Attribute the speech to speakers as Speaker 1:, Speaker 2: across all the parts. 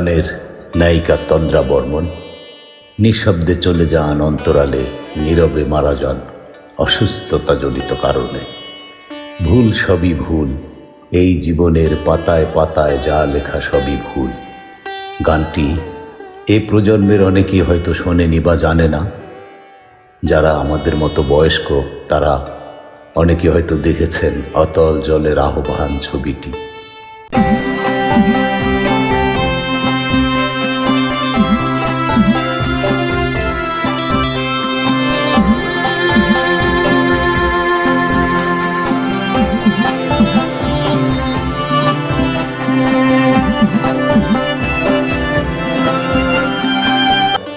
Speaker 1: গানের নায়িকা তন্দ্রা বর্মন নিঃশব্দে চলে যান অন্তরালে, নীরবে মারা যান অসুস্থতাজনিত কারণে। ভুল সবই ভুল, এই জীবনের পাতায় পাতায় যা লেখা সবই ভুল। গানটি এ প্রজন্মের অনেকেই হয়তো শোনেনি বা জানে না। যারা আমাদের মতো বয়স্ক, তারা অনেকে হয়তো দেখেছেন অতল জলের আহ্বান ছবিটি।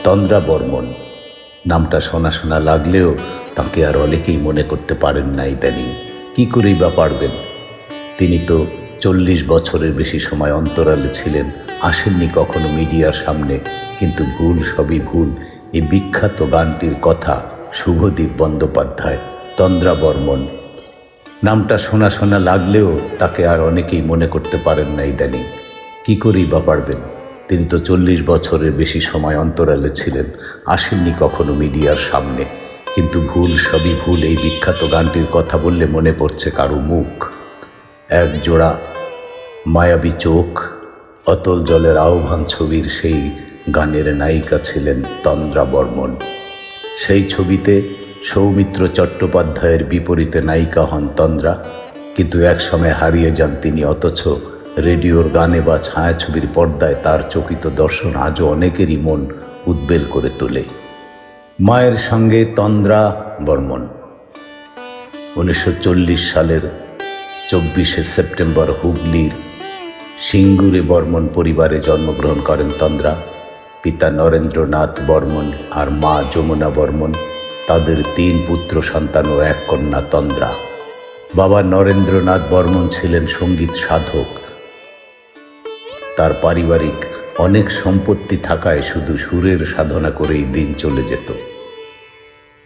Speaker 1: তন্দ্রা বর্মন। নামটা শোনা শোনা লাগলেও তাকে আর অনেকেই মনে করতে পারেন না ইদানিং কী করেই বা পারবেন? তিনি তো চল্লিশ বছরের বেশি সময় অন্তরালে ছিলেন, আসেননি কখনো মিডিয়ার সামনে, কিন্তু ভুল সবই ভুল। এই বিখ্যাত গানটির কথা শুভদীপ বন্দ্যোপাধ্যায়, তন্দ্রা বর্মন। নামটা শোনা শোনা লাগলেও তাকে আর অনেকেই মনে করতে পারেন না ইদানিং কী করেই বা পারবেন? তিনি তো চল্লিশ বছরের বেশি সময় অন্তরালে ছিলেন, আসেননি কখনো মিডিয়ার সামনে। কিন্তু ভুল সবই ভুল, এই বিখ্যাত গানটির কথা বললে মনে পড়ছে কারও মুখ। এক জোড়া মায়াবী চোখ, অতল জলের আহ্বান ছবির সেই গানের নায়িকা ছিলেন তন্দ্রা বর্মন। সেই ছবিতে সৌমিত্র চট্টোপাধ্যায়ের বিপরীতে নায়িকা হন তন্দ্রা, কিন্তু একসময় হারিয়ে যান তিনি অথচ রেডিওর গানে বা ছায়াছবির পর্দায় তার চকিত দর্শন আজও অনেকেরই মন উদ্বেল করে তোলে। মায়ের সঙ্গে তন্দ্রা বর্মন। উনিশশো চল্লিশ সালের চব্বিশে সেপ্টেম্বর হুগলির সিঙ্গুরে বর্মন পরিবারে জন্মগ্রহণ করেন তন্দ্রা। পিতা নরেন্দ্রনাথ বর্মন আর মা যমুনা বর্মন, তাদের তিন পুত্র সন্তান ও এক কন্যা তন্দ্রা। বাবা নরেন্দ্রনাথ বর্মন ছিলেন সংগীত সাধক। তার পারিবারিক অনেক সম্পত্তি থাকায় শুধু সুরের সাধনা করেই দিন চলে যেত।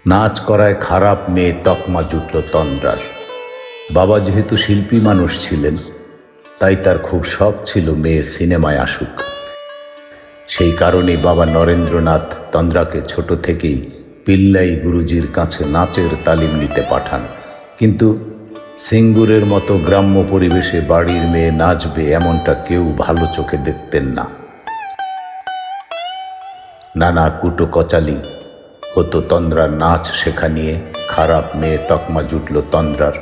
Speaker 1: নাচ করায় খারাপ মেয়ে তকমা জুটল তন্দ্রার। বাবা যেহেতু শিল্পী মানুষ ছিলেন, তাই তার খুব শখ ছিল মেয়ে সিনেমায় আসুক। সেই কারণে বাবা নরেন্দ্রনাথ তন্দ্রাকে ছোট থেকেই পিল্লাই গুরুজির কাছে নাচের তালিম নিতে পাঠান। কিন্তু সিঙ্গুরের মতো গ্রাম্য পরিবেশে বাড়ির মেয়ে নাচবে এমনটা কেউ ভালো চোখে দেখতেন না। নানা কুটো কচালি হতো তন্দ্রার নাচ শেখা নিয়ে খারাপ মেয়ে তকমা জুটল তন্দ্রার।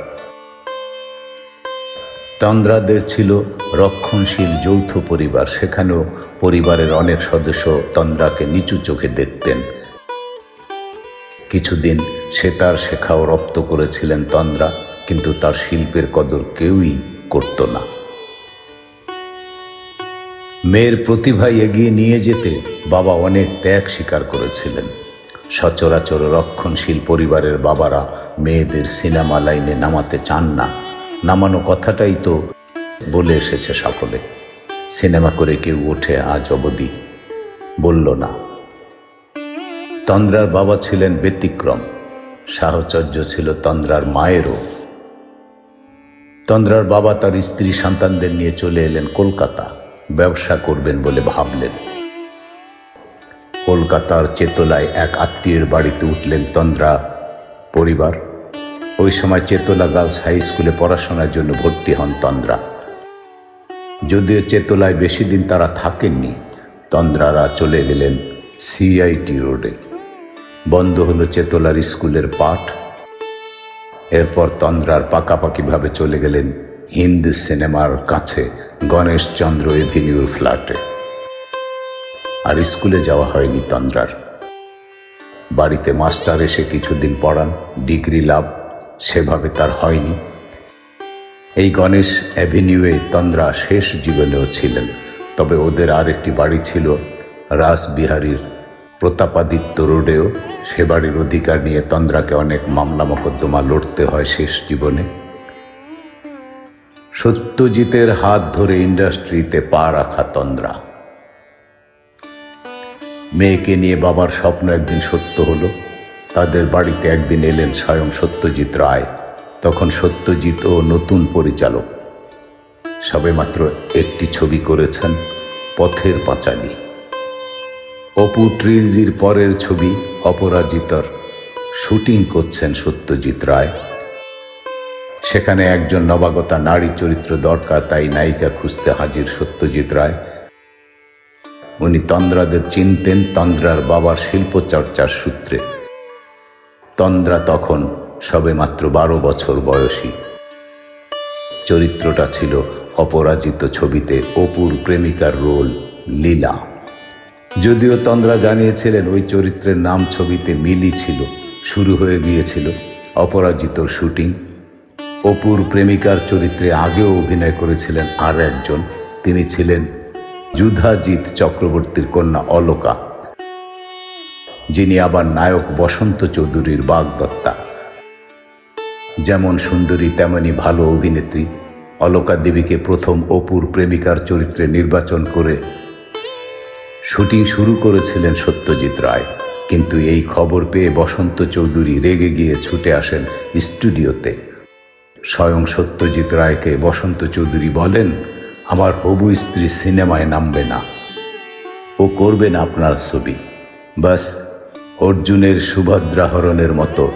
Speaker 1: তন্দ্রাদের ছিল রক্ষণশীল যৌথ পরিবার, সেখানেও পরিবারের অনেক সদস্য তন্দ্রাকে নিচু চোখে দেখতেন। কিছুদিন সে তার শেখাও রপ্ত করেছিলেন তন্দ্রা। কিন্তু তার শিল্পের কদর কেউই করত না। মেয়ের প্রতিভা এগিয়ে নিয়ে যেতে বাবা অনেক ত্যাগ স্বীকার করেছিলেন। সচরাচর রক্ষণশীল পরিবারের বাবারা মেয়েদের সিনেমা লাইনে নামাতে চান না। নামানো কথাটাই তো বলে এসেছে সকলে। সিনেমা করে কেউ ওঠে আজ অবধি। বলল না। তন্দ্রার বাবা ছিলেন ব্যতিক্রম। সাহচর্য ছিল তন্দ্রার মায়েরও। তন্দ্রার বাবা তার স্ত্রী সন্তানদের নিয়ে চলে এলেন কলকাতা। ব্যবসা করবেন বলে ভাবলেন। কলকাতার চেতলায় এক আত্মীয়ের বাড়িতে উঠলেন তন্দ্রা। পরিবার? ওই সময় চেতলা গার্লস হাই স্কুলে পড়াশোনার জন্য ভর্তি হন তন্দ্রা। যদিও চেতলায় বেশি দিন তারা থাকেননি, তন্দ্রারা চলে গেলেন সিআইটি রোডে। বন্ধ হলো চেতলার স্কুলের পাঠ। এরপর তন্দ্রার পাকাপাকিভাবে চলে গেলেন হিন্দি সিনেমার কাছে গণেশচন্দ্র এভিনিউর ফ্ল্যাটে। আর স্কুলে যাওয়া হয়নি তন্দ্রার। বাড়িতে মাস্টার এসে কিছুদিন পড়ান, ডিগ্রি লাভ, সেভাবে তার হয়নি। এই গণেশ অ্যাভিনিউয়ে তন্দ্রা শেষ জীবনেও ছিলেন, তবে ওদের আর একটি বাড়ি ছিল রাসবিহারীর প্রতাপাদিত্য রোডেও সে বাড়ির অধিকার নিয়ে তন্দ্রাকে অনেক মামলা মোকদ্দমা লড়তে হয় শেষ জীবনে। সত্যজিতের হাত ধরে ইন্ডাস্ট্রিতে পা রাখা তন্দ্রা। মেয়েকে নিয়ে বাবার স্বপ্ন একদিন সত্য হলো। তাদের বাড়িতে একদিন এলেন স্বয়ং সত্যজিৎ রায়। তখন সত্যজিৎ ও নতুন পরিচালক। সবেমাত্র একটি ছবি করেছেন পথের পাঁচালী। অপু ট্রিলজির পরের ছবি অপরাজিতর। শুটিং করছেন সত্যজিৎ রায়। সেখানে একজন নবাগতা নারী চরিত্র দরকার, তাই নায়িকা খুঁজতে হাজির সত্যজিৎ রায়। উনি তন্দ্রাদের চিনতেন, তন্দ্রার বাবার শিল্পচর্চার সূত্রে। তন্দ্রা তখন সবেমাত্র বারো বছর বয়সী। চরিত্রটা ছিল অপরাজিত ছবিতে অপুর প্রেমিকার রোল লীলা। যদিও তন্দ্রা জানিয়েছিলেন ওই চরিত্রের নাম ছবিতে মিলি ছিল, শুরু হয়ে গিয়েছিল অপরাজিতর শুটিং। অপুর প্রেমিকার চরিত্রে আগেও অভিনয় করেছিলেন আর একজন, তিনি ছিলেন যুধাজিৎ চক্রবর্তীর কন্যা অলোকা, যিনি আবার নায়ক বসন্ত চৌধুরীর বাগদত্তা। যেমন সুন্দরী, তেমনি ভালো অভিনেত্রী। অলকা দেবীকে প্রথম অপুর প্রেমিকার চরিত্রে নির্বাচন করে শুটিং শুরু করেছিলেন সত্যজিৎ রায়। কিন্তু এই খবর পেয়ে বসন্ত চৌধুরী রেগে গিয়ে ছুটে আসেন স্টুডিওতে। স্বয়ং সত্যজিৎ রায়কে বসন্ত চৌধুরী বলেন, আমার হবু স্ত্রী সিনেমায় নামবে না। ও করবেন আপনার ছবি। বাস, অর্জুনের সুভদ্রাহরণের মতো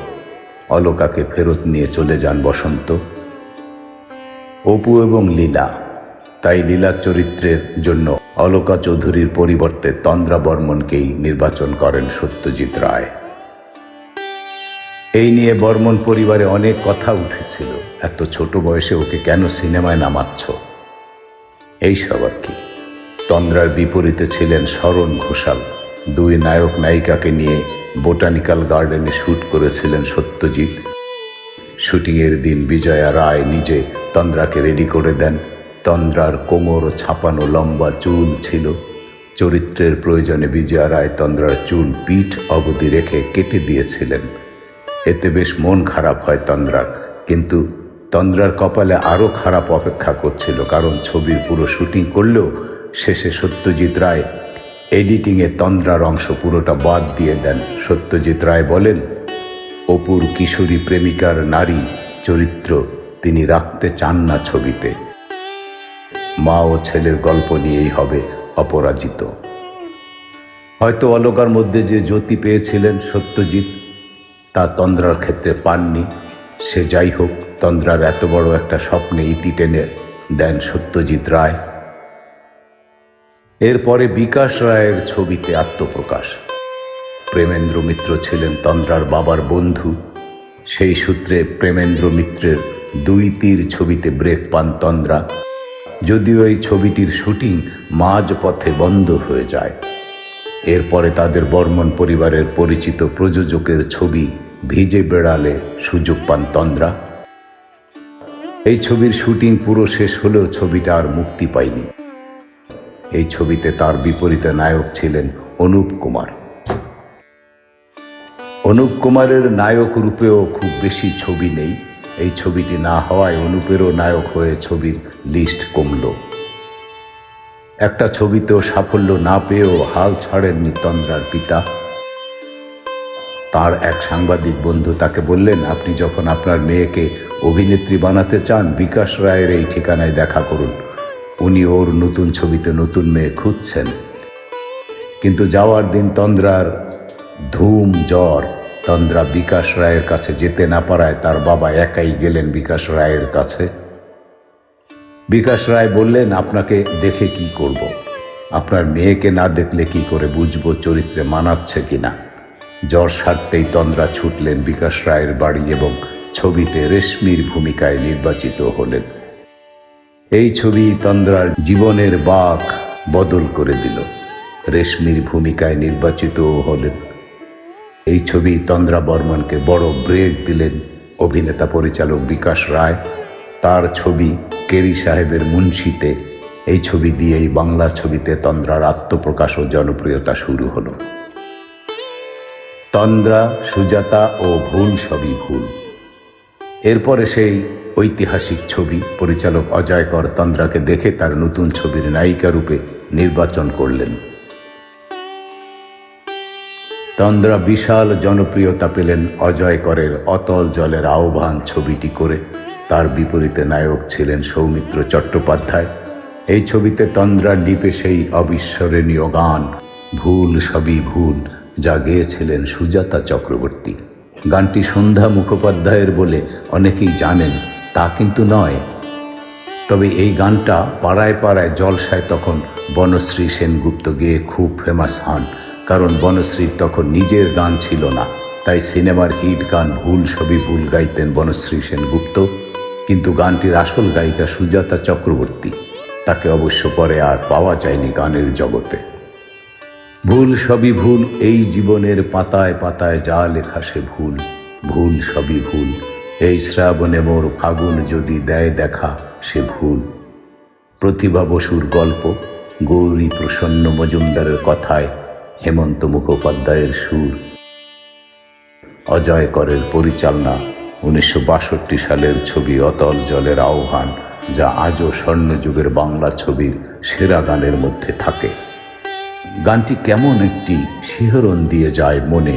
Speaker 1: অলকাকে ফেরত নিয়ে চলে যান বসন্ত। অপু এবং লীলা তাই লীলা চরিত্রের জন্য অলকা চৌধুরীর পরিবর্তে তন্দ্রা বর্মনকেই নির্বাচন করেন সত্যজিৎ রায়। এই নিয়ে বর্মন পরিবারে অনেক কথা উঠেছিল। এত ছোট বয়সে ওকে কেন সিনেমায় নামাচ্ছ? এইসব আর কি। তন্দ্রার বিপরীতে ছিলেন শরণ ঘোষাল। দুই নায়ক নায়িকাকে নিয়ে বোটানিক্যাল গার্ডেনে শ্যুট করেছিলেন সত্যজিৎ। শুটিংয়ের দিন বিজয়া রায় নিজে তন্দ্রাকে রেডি করে দেন। তন্দ্রার কোমর ছাপানো লম্বা চুল ছিল। চরিত্রের প্রয়োজনে বিজয়া রায় তন্দ্রার চুল পিঠ অবধি রেখে কেটে দিয়েছিলেন। এতে বেশ মন খারাপ হয় তন্দ্রার, কিন্তু তন্দ্রার কপালে আরও খারাপ অপেক্ষা করছিল, কারণ ছবির পুরো শুটিং করলেও শেষে সত্যজিৎ রায় এডিটিংয়ে তন্দ্রার অংশ পুরোটা বাদ দিয়ে দেন। সত্যজিৎ রায় বলেন, অপুর কিশোরী প্রেমিকার নারী চরিত্র তিনি রাখতে চান না ছবিতে। মা ও ছেলের গল্প নিয়েই হবে অপরাজিত। হয়তো অলকার মধ্যে যে জ্যোতি পেয়েছিলেন সত্যজিৎ, তা তন্দ্রার ক্ষেত্রে পাননি। সে যাই হোক, তন্দ্রার এত বড় একটা স্বপ্নে ইতি টেনে দেন সত্যজিৎ রায়। এরপরে বিকাশ রায়ের ছবিতে আত্মপ্রকাশ। প্রেমেন্দ্র মিত্র ছিলেন তন্দ্রার বাবার বন্ধু। সেই সূত্রে প্রেমেন্দ্র মিত্রের দুই তীর ছবিতে ব্রেক পান তন্দ্রা। যদিও এই ছবিটির শুটিং মাঝ পথে বন্ধ হয়ে যায়। এরপরে তাদের বর্মন পরিবারের পরিচিত প্রযোজকের ছবি ভিজে বেড়ালে সুযোগ পান তন্দ্রা। এই ছবির শুটিং পুরো শেষ হলেও ছবিটা আর মুক্তি পায়নি। এই ছবিতে তার বিপরীতে নায়ক ছিলেন অনুপ কুমার। অনুপ কুমারের নায়ক রূপেও খুব বেশি ছবি নেই। এই ছবিটি না হওয়ায় অনুপেরও নায়ক হয়ে ছবির লিস্ট কমল। একটা ছবিতেও সাফল্য না পেয়েও হাল ছাড়েননি তন্দ্রার পিতা। তার এক সাংবাদিক বন্ধু তাকে বললেন, আপনি যখন আপনার মেয়েকে অভিনেত্রী বানাতে চান, বিকাশ রায়ের এই ঠিকানায় দেখা করুন। উনি ওর নতুন ছবিতে নতুন মেয়ে খুঁজছেন। কিন্তু যাওয়ার দিন তন্দ্রার ধুম জ্বর তন্দ্রা বিকাশ রায়ের কাছে যেতে না পারায় তার বাবা একাই গেলেন বিকাশ রায়ের কাছে। বিকাশ রায় বললেন, আপনাকে দেখে কি করব। আপনার মেয়েকে না দেখলে কি করে বুঝব চরিত্রে মানাচ্ছে কিনা? জ্বর সারতেই তন্দ্রা ছুটলেন বিকাশ রায়ের বাড়ি এবং ছবিতে রেশমির ভূমিকায় নির্বাচিত হলেন। এই ছবি তন্দ্রার জীবনের বাক বদল করে দিল। রেশমির ভূমিকায় নির্বাচিত হলেন। এই ছবি তন্দ্রা বর্মনকে বড় ব্রেক দিলেন অভিনেতা পরিচালক বিকাশ রায়। তার ছবি কেরি সাহেবের মুন্সিতে, এই ছবি দিয়েই বাংলা ছবিতে তন্দ্রার আত্মপ্রকাশ ও জনপ্রিয়তা শুরু হলো। তন্দ্রা, সুজাতা ও ভুল সবই ভুল। এরপরে সেই ঐতিহাসিক ছবি পরিচালক অজয় কর তন্দ্রাকে দেখে তার নতুন ছবির নায়িকা রূপে নির্বাচন করলেন। তন্দ্রা বিশাল জনপ্রিয়তা পেলেন অজয় করের অতল জলের আহ্বান ছবিটি করে। তার বিপরীতে নায়ক ছিলেন সৌমিত্র চট্টোপাধ্যায়। এই ছবিতে তন্দ্রার লিপে সেই অবিস্মরণীয় গান, ভুল সবই ভুল যা গেয়েছিলেন সুজাতা চক্রবর্তী। গানটি সন্ধ্যা মুখোপাধ্যায়ের বলে অনেকেই জানেন, তা কিন্তু নয়। তবে এই গানটা পাড়ায় পাড়ায় জলসায় তখন বনশ্রী সেনগুপ্ত গেয়ে খুব ফেমাস হন। কারণ বনশ্রীর তখন নিজের গান ছিল না। তাই সিনেমার হিট গান ভুল সবই ভুল গাইতেন বনশ্রী সেনগুপ্ত। কিন্তু গানটির আসল গায়িকা সুজাতা চক্রবর্তী। তাকে অবশ্য পরে আর পাওয়া যায়নি গানের জগতে। ভুল সবই ভুল, এই জীবনের পাতায় পাতায় যা লেখা সে ভুল। ভুল সবই ভুল, এই শ্রাবণে মোর ফাগুন যদি দেয় দেখা সে ভুল। প্রতিভা বসুর গল্প, গৌরী প্রসন্ন মজুমদারের কথায় হেমন্ত মুখোপাধ্যায়ের সুর। অজয় করের পরিচালনা উনিশশো বাষট্টি সালের ছবি অতল জলের আহ্বান, যা আজও স্বর্ণযুগের বাংলা ছবির সেরা গানের মধ্যে থাকে। গানটি কেমন একটি শিহরণ দিয়ে যায় মনে?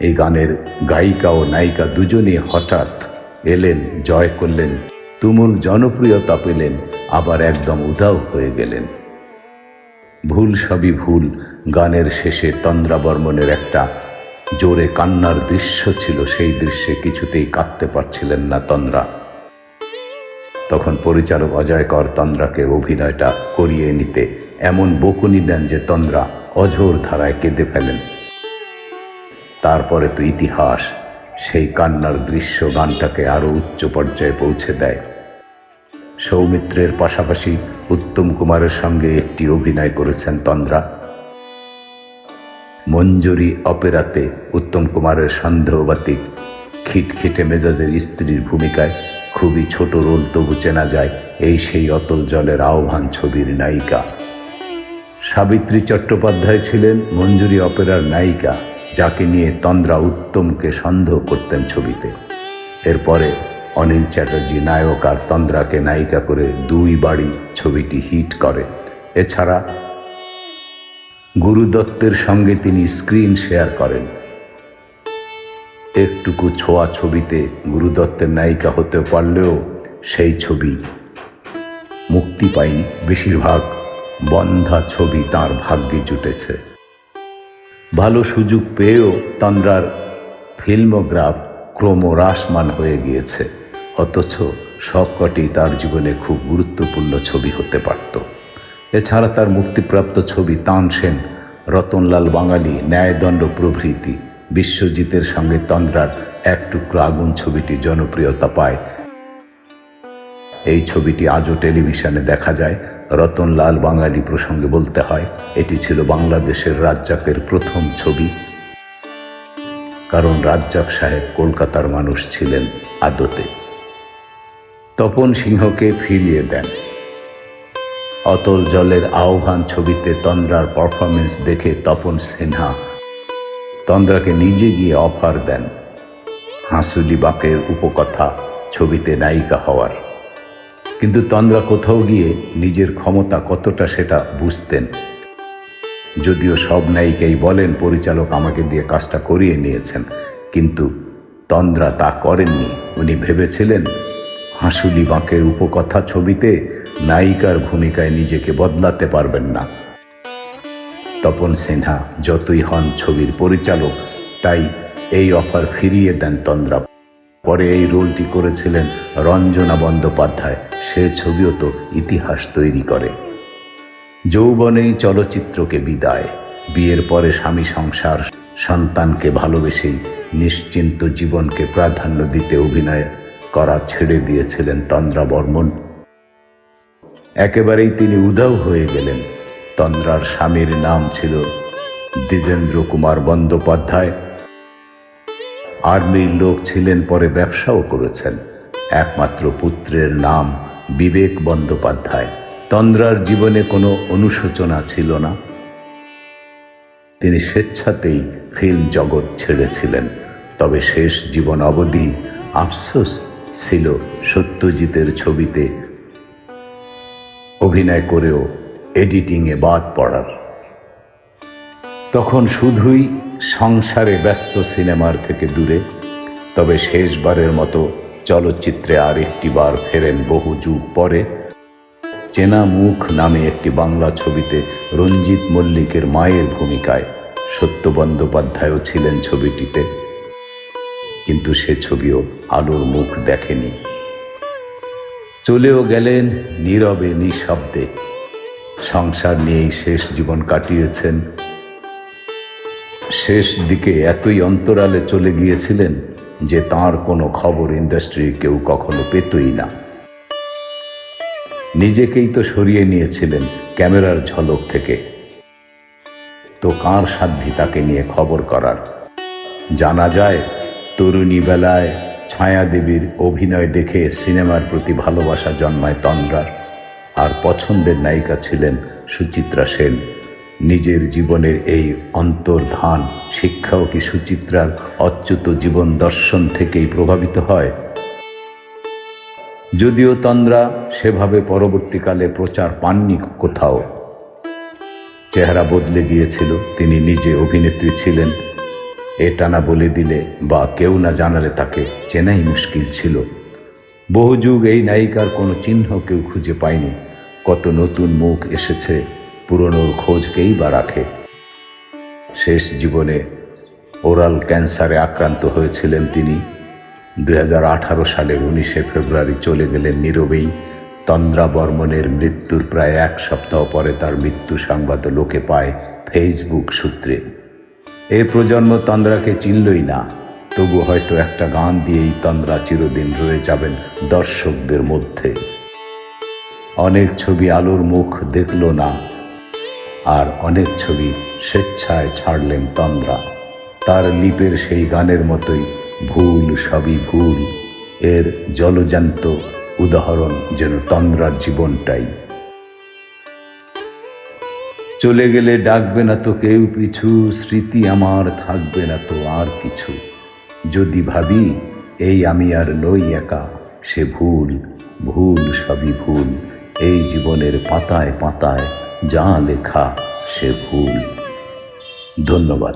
Speaker 1: এই গানের গায়িকা ও নায়িকা দুজনে হঠাৎ এলেন, জয় করলেন, তুমুল জনপ্রিয়তা পেলেন, আবার একদম উধাও হয়ে গেলেন। ভুল সবই ভুল। গানের শেষে তন্দ্রা বর্মনের একটা জোরে কান্নার দৃশ্য ছিল। সেই দৃশ্যে কিছুতেই কাঁদতে পারছিলেন না তন্দ্রা। তখন পরিচালক অজয় কর তন্দ্রাকে অভিনয়টা করিয়ে নিতে এমন বকুনি দেন যে তন্দ্রা অঝোর ধারায় কেঁদে ফেলেন। তারপরে তো ইতিহাস, সেই কান্নার দৃশ্য গানটাকে আরও উচ্চ পর্যায়ে পৌঁছে দেয়। সৌমিত্রের পাশাপাশি উত্তম কুমারের সঙ্গে একটি অভিনয় করেছেন তন্দ্রা। মঞ্জুরি অপেরাতে উত্তম কুমারের সন্দেহবাতিক, খিটখিটে মেজাজের স্ত্রীর ভূমিকায় খুবই ছোট রোল তবু চেনা যায় এই সেই অতল জলের আহ্বান ছবির নায়িকা। সাবিত্রী চট্টোপাধ্যায় ছিলেন মঞ্জুরি অপেরার নায়িকা, যাকে নিয়ে তন্দ্রা উত্তমকে সন্দেহ করতেন ছবিতে। এরপরে অনিল চ্যাটার্জি, নায়ক আর তন্দ্রাকে নায়িকা করে দুই বাড়ি ছবিটি হিট করে। এছাড়া গুরুদত্তের সঙ্গে তিনি স্ক্রিন শেয়ার করেন। একটুকু ছোঁয়া ছবিতে গুরুদত্তের নায়িকা হতে পারলেও সেই ছবি মুক্তি পায়নি। বেশিরভাগ বন্ধা ছবি তার ভাগ্যে জুটেছে। ভালো সুযোগ পেয়েও তন্দ্রার ফিল্মোগ্রাফ ক্রমহ্রাসমান হয়ে গিয়েছে। অথচ সবকটি তার জীবনে খুব গুরুত্বপূর্ণ ছবি হতে পারত। এছাড়া তার মুক্তিপ্রাপ্ত ছবি তানসেন রতনলাল বাঙালি, ন্যায়দণ্ড প্রভৃতি, বিশ্বজিতের সঙ্গে তন্দ্রার এক টুকরো আগুন ছবিটি জনপ্রিয়তা পায়। এই ছবিটি আজও টেলিভিশনে দেখা যায়। রতনলাল বাঙালি প্রসঙ্গে বলতে হয়, এটি ছিল বাংলাদেশের রাজ্জাকের প্রথম ছবি। কারণ রাজ্জাক সাহেব কলকাতার মানুষ ছিলেন আদতে। তপন সিংহকে ফিরিয়ে দেন। অতল জলের আহ্বান ছবিতে তন্দ্রার পারফরমেন্স দেখে তপন সিনহা তন্দ্রাকে নিজে গিয়ে অফার দেন হাঁসুলি বাঁকের উপকথা ছবিতে নায়িকা হওয়ার। কিন্তু তন্দ্রা কোথাও গিয়ে নিজের ক্ষমতা কতটা সেটা বুঝতেন। যদিও সব নায়িকাই বলেন, পরিচালক আমাকে দিয়ে কাজটা করিয়ে নিয়েছেন। কিন্তু তন্দ্রা তা করেননি। উনি ভেবেছিলেন হাঁসুলি বাঁকের উপকথা ছবিতে নায়িকার ভূমিকায় নিজেকে বদলাতে পারবেন না। তপন সিনহা যতই হন ছবির পরিচালক, তাই এই অফার ফিরিয়ে দেন তন্দ্রা। পরে এই রোলটি করেছিলেন রঞ্জনা বন্দ্যোপাধ্যায়। সে ছবিও তো ইতিহাস তৈরি করে। যৌবনেই চলচ্চিত্রকে বিদায়। বিয়ের পরে স্বামী সংসার, সন্তানকে ভালোবেসেই নিশ্চিন্ত জীবনকে প্রাধান্য দিতে অভিনয় করা ছেড়ে দিয়েছিলেন তন্দ্রা বর্মন একেবারেই তিনি উধাও হয়ে গেলেন। তন্দ্রার স্বামীর নাম ছিল দ্বিজেন্দ্র কুমার বন্দ্যোপাধ্যায়। আর্মির লোক ছিলেন, পরে ব্যবসাও করেছেন। একমাত্র পুত্রের নাম বিবেক বন্দ্যোপাধ্যায়। তন্দ্রার জীবনে কোনো অনুশোচনা ছিল না। তিনি স্বেচ্ছাতেই ফিল্ম জগৎ ছেড়েছিলেন। তবে শেষ জীবন অবধি আফসোস ছিল সত্যজিতের ছবিতে। অভিনয় করেও এডিটিংয়ে বাদ পড়ার। তখন শুধুই সংসারে ব্যস্ত সিনেমার থেকে দূরে, তবে শেষবারের মতো চলচ্চিত্রে আর একটি বার ফেরেন বহু যুগ পরে। চেনা মুখ নামে একটি বাংলা ছবিতে রঞ্জিত মল্লিকের মায়ের ভূমিকায় সত্য বন্দ্যোপাধ্যায়ও ছিলেন ছবিটিতে। কিন্তু সে ছবিও আলোর মুখ দেখেনি। চলেও গেলেন নীরবে, নিঃশব্দে। সংসার নিয়েই শেষ জীবন কাটিয়েছেন। শেষ দিকে এতই অন্তরালে চলে গিয়েছিলেন যে তার কোনো খবর ইন্ডাস্ট্রির কেউ কখনো পেতই না। নিজেকেই তো সরিয়ে নিয়েছিলেন ক্যামেরার ঝলক থেকে। তো কার সাধ্যি তাকে নিয়ে খবর করার? জানা যায় তরুণী বেলায় ছায়াদেবীর অভিনয় দেখে সিনেমার প্রতি ভালোবাসা জন্মায় তন্দ্রার। আর পছন্দের নায়িকা ছিলেন সুচিত্রা সেন। নিজের জীবনের এই অন্তর্ধান শিক্ষাও কি সুচিত্রার অচ্যুত জীবন দর্শন থেকেই প্রভাবিত হয়? যদিও তন্দ্রা সেভাবে পরবর্তীকালে প্রচার পাননি কোথাও। চেহারা বদলে গিয়েছিল, তিনি নিজে অভিনেত্রী ছিলেন। এটা না বলে দিলে বা কেউ না জানালে তাকে চেনাই মুশকিল ছিল। বহু যুগ এই নায়িকার কোনো চিহ্ন কেউ খুঁজে পায়নি। কত নতুন মুখ এসেছে পুরনোর খোঁজকেই বা রাখে। শেষ জীবনে ওরাল ক্যান্সারে আক্রান্ত হয়েছিলেন তিনি। দুই সালের উনিশে ফেব্রুয়ারি চলে গেলেন নীরবেই। তন্দ্রা বর্মনের মৃত্যুর প্রায় এক সপ্তাহ পরে তার মৃত্যু সংবাদ লোকে পায় ফেসবুক সূত্রে। এই প্রজন্ম তন্দ্রাকে চিনলই না। তবু হয়তো একটা গান দিয়েই তন্দ্রা চিরদিন রয়ে যাবেন দর্শকদের মধ্যে। অনেক ছবি আলোর মুখ দেখল না, আর অনেক ছবি স্বেচ্ছায় ছাড়লেন তন্দ্রা। তার লিপের সেই গানের মতোই ভুল সবই ভুল। এর জলজান্ত উদাহরণ যেন তন্দ্রার জীবনটাই। চলে গেলে ডাকবে না তো কেউ পিছু, স্মৃতি আমার থাকবে না তো আর কিছু। যদি ভাবি, এই আমি আর নই একা, সে ভুল ভুল সবই ভুল। এই জীবনের পাতায় পাতায় যা লেখা সে ভুল। ধন্যবাদ।